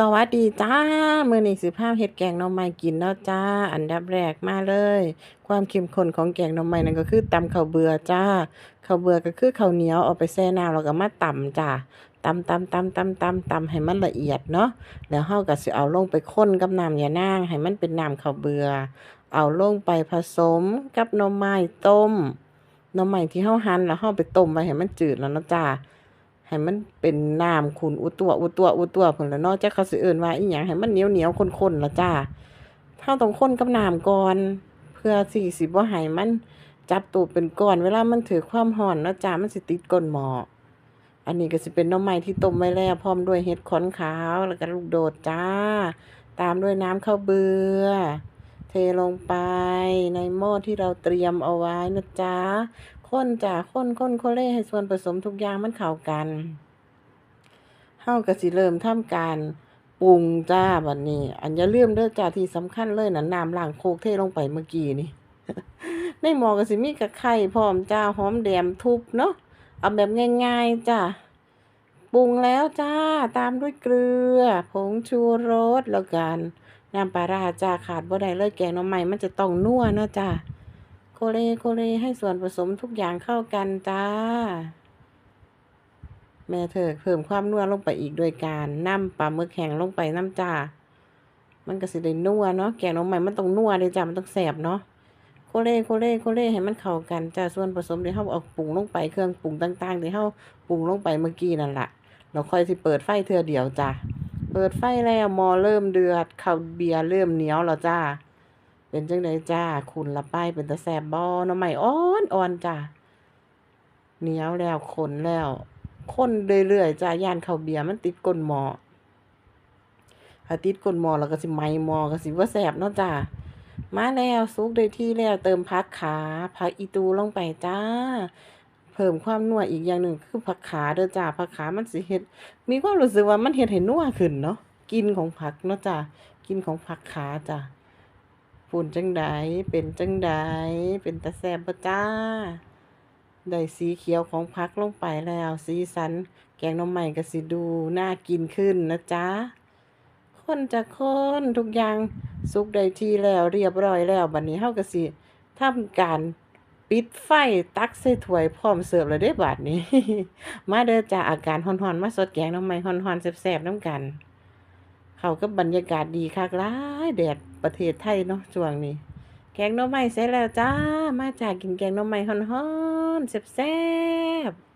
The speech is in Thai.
สวัสดีจ้าเมื้อนี้สิพาพเฮ็ดแกงหน่อไม้กินเนาะจ้า อันดับแรกมาเลย ความเข้มข้นของแกงหน่อไม้นั่นก็คือตำข้าวเบือจ้าข้าวเบือก็คือข้าวเหนียวเอาไปแช่น้ำแล้วก็มาตำจ้าตำตำตำตำตำตำให้มันละเอียดเนาะแล้วเราก็สิเอาลงไปคนกับน้ำยานางให้มันเป็นน้ำข้าวเบือ เอาลงไปผสมกับหน่อไม้ต้มหน่อไม้ที่เราหั่นแล้วเราไปต้มไว้ให้มันจืดแล้วเนาะจ้า ให้มันเป็นน้ำขุนอุตัวอุตัวอุตัวพุ่นละเนาะจักเขาสิเอินว่าอีหยังให้มันเหนียวๆข้นๆละจ้าเราต้องคนกับน้ำก่อน เพื่อสิสิบ่ให้มันจับตัวเป็นก้อนเวลามันถือความร้อนนะจ้ามันสิติดก้นหมออันนี้ก็สิเป็นน่อไม้ที่ต้มไว้แล้วพร้อมด้วยเห็ดขอนขาวแล้วก็ลูกโดดจ้า ตามด้วยน้ำข้าวเบื่อเทลงไปในหม้อที่เราเตรียมเอาไว้นะจ๊ะ คนจ้ะคนคนโคเล่ให้ส่วนผสมทุกอย่างมันเข้ากันเฮาก็สิเริ่มทำการปรุงจ้าบัดนี้ อันอย่าลืมเด้อจ้าที่สำคัญเลยนะน้ำล้างโคกเทลงไปเมื่อกี้นี่ในหม้อก็สิมีกะไข่พร้อมจ้าหอมแดมทุบเนาะเอาแบบง่าย ๆจ้าปรุงแล้วจ้าตามด้วยเกลือ ผงชูรสแล้วกันน้ำปลาราจ้าขาดบ่ได้เลยแกงหน่อไม้มันจะต้องนัวเนาะจ้า โคเลโคเลให้ส่วนผสมทุกอย่างเข้ากันจ้า แม่เธอเพิ่มความนัวลงไปอีกโดยการนำปลาหมึกแห้งลงไปน้ำจ้า มันก็สิได้นัวเนาะแกงน่อไม้มันต้องนัวเลยจ้ามันต้องแซ่บเนาะโคเลโคเลโคเลให้มันเข้ากันจ้าส่วนผสมที่เฮาเอาปรุงลงไปเครื่องปรุงต่างๆที่เฮาปรุงลงไปเมื่อกี้นั่นแหละเราค่อยสิเปิดไฟเทื่อเดียวจ้าเปิดไฟแล้วมอเริ่มเดือดข้าวเบียร์เริ่มเหนียวแล้วจ้า เป็นจังไดจ้า คุณละป้ายเป็นตาแสบบ่หน้ำใหม่อ่อนอ่อนจ้าเหนียวแล้วขนแล้วคนเรื่อยๆจ้าย่านข้าวเบียร์มันติดก้นหม้อถ้าติดก้นหม้อแล้วก็สิไหมหม้อก็สิบ่าแสบเนาะจ้ามาแล้วสุกได้ที่แล้วเติมผักขาผักอีตูลงไปจ้า เพิ่มความนัวอีกอย่างหนึ่งคือผักขาเด้อจ้าผักขามันสิเฮ็ด มีความรู้สึกว่ามันเฮ็ดให้นัวขึ้นเนาะกินของผักเนาะจ้ากินของผักขาจ้า ฝุ่นจังใดเป็นจังใดเป็นตาแซบบจ้าได้สีเขียวของผักลงไปแล้ว สีสัน แกงหน่อไม้ก็สิดูน่ากินขึ้นนะจ๊ะคนจะคนทุกอย่างสุกได้ทีแล้วเรียบร้อยแล้วบัดนี้เฮาก็สิทำการปิดไฟตักใส่ถ้วยพร้อมเสิร์ฟแล้วเด้บัดนี้ มาเด้อจ้าอาการ้อนๆมาสดแกงหน่อไม้ร้อนๆแซ่บๆน้ำกัน เขาก็บรรยากาศดีคักหลายแดด ประเทศไทยเนาะช่วงนี้ แกงน้ำไม้เสร็จแล้วจ้า มาจากกินแกงน้ำไม้ฮ้อนๆแซ่บๆ